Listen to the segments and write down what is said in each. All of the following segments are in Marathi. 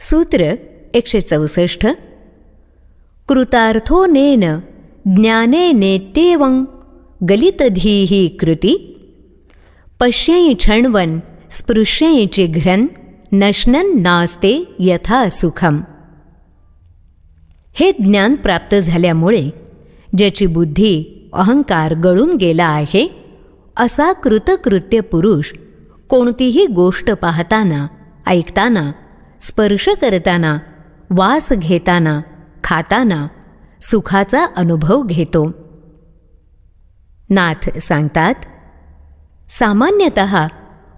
सूत्र एकशे चौसष्ट कृतार्थो नेन ज्ञाने नेत्येवं गलितधीही कृती. पश्यै छण्वन् स्पृश्यै चिघ्रन् नश्नन नास्ते यथा सुखम. हे ज्ञान प्राप्त झाल्यामुळे ज्याची बुद्धी अहंकार गळून गेला आहे असा कृतकृत्य पुरुष कोणतीही गोष्ट पाहताना ऐकताना स्पर्श करताना वास घेताना खाताना सुखाचा अनुभव घेतो. नाथ सांगतात सामान्यतः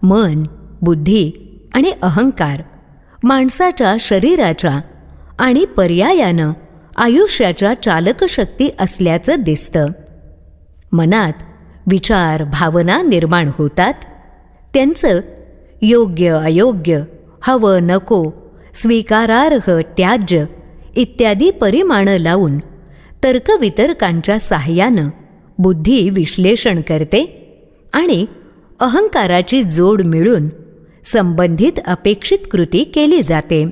मन बुद्धी आणि अहंकार माणसाच्या शरीराच्या आणि पर्यायानं आयुष्याच्या चालकशक्ती असल्याचं दिसतं. मनात विचार भावना निर्माण होतात. त्यांचं योग्य अयोग्य हवं नको. स्वीकारार्ह त्याज्य. इत्यादी परिमाणं लावून तर्कवितर्कांच्या साह्यानं बुद्धी विश्लेषण करते आणि अहंकाराची जोड मिळून संबंधित अपेक्षित कृती केली जाते.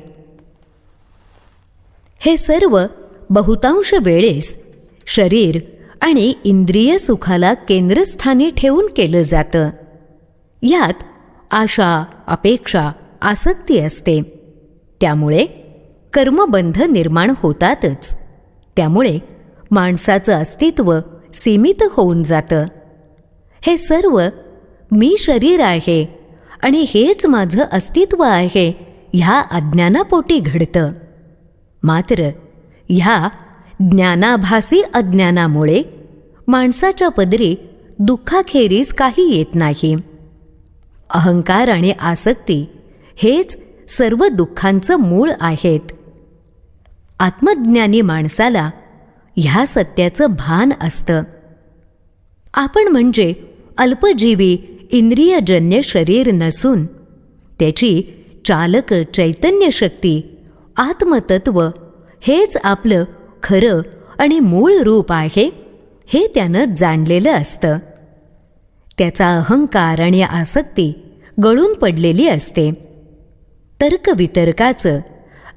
हे सर्व बहुतांश वेळेस शरीर आणि इंद्रिय सुखाला केंद्रस्थानी ठेवून केलं जातं. यात आशा अपेक्षा आसक्ती असते. त्यामुळे कर्मबंध निर्माण होतातच. त्यामुळे माणसाचं अस्तित्व सीमित होऊन जातं. हे सर्व मी शरीर आहे आणि हेच माझं अस्तित्व आहे ह्या अज्ञानापोटी घडतं. मात्र ह्या ज्ञानाभासी अज्ञानामुळे माणसाच्या पदरी दुःखाखेरीज काही येत नाही. अहंकार आणि आसक्ती हेच सर्व दुःखांचं मूळ आहेत. आत्मज्ञानी माणसाला ह्या सत्याचं भान असतं. आपण म्हणजे अल्पजीवी इंद्रियजन्य शरीर नसून त्याची चालक चैतन्य शक्ती आत्मतत्व हेच आपलं खरं आणि मूळ रूप आहे हे त्यानं जाणलेलं असतं. त्याचा अहंकार आणि आसक्ती गळून पडलेली असते. तर्कवितर्काचं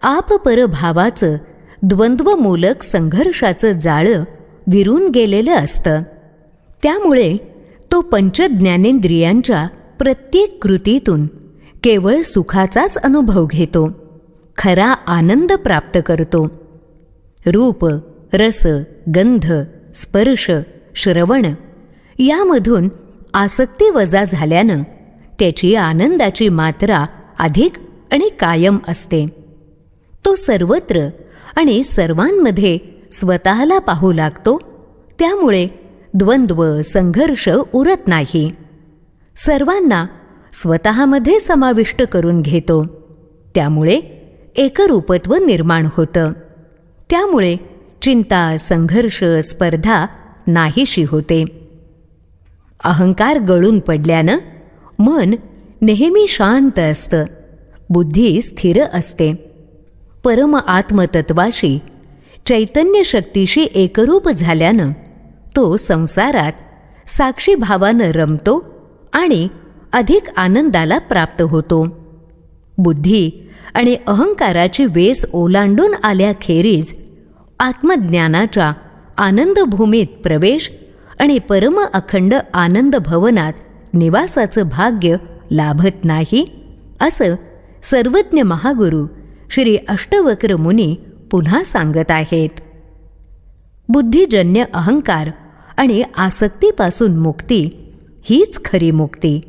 आपपरभावाचं द्वंद्वमूलक संघर्षाचं जाळं विरून गेलेलं असतं. त्यामुळे तो पंचज्ञानेंद्रियांच्या प्रत्येक कृतीतून केवळ सुखाचाच अनुभव घेतो खरा आनंद प्राप्त करतो. रूप रस गंध स्पर्श श्रवण यामधून आसक्ती वजा झाल्यानं त्याची आनंदाची मात्रा अधिक आणि कायम असते. तो सर्वत्र आणि सर्वांमध्ये स्वतःला पाहू लागतो. त्यामुळे द्वंद्व संघर्ष उरत नाही. सर्वांना स्वतःमध्ये समाविष्ट करून घेतो. त्यामुळे एकरूपत्व निर्माण होतं. त्यामुळे चिंता संघर्ष स्पर्धा नाहीशी होते. अहंकार गळून पडल्यानं मन नेहमी शांत असतं. बुद्धी स्थिर असते. परम आत्मतत्वाशी चैतन्य शक्तीशी एकरूप झाल्यानं तो संसारात साक्षी भावानं रमतो आणि अधिक आनंदाला प्राप्त होतो. बुद्धी आणि अहंकाराची वेस ओलांडून आल्याखेरीज आत्मज्ञानाच्या आनंदभूमीत प्रवेश आणि परम अखंड आनंद भवनात निवासाचं भाग्य लाभत नाही असं सर्वज्ञ महागुरु श्री अष्टवक्र मुनी पुन्हा सांगत आहेत. बुद्धिजन्य अहंकार आणि आसक्तीपासून मुक्ती हीच खरी मुक्ती.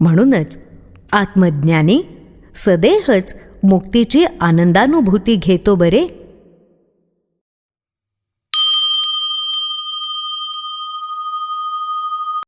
म्हणूनच आत्मज्ञानी सदेहच मुक्तीची आनंदानुभूती घेतो बरे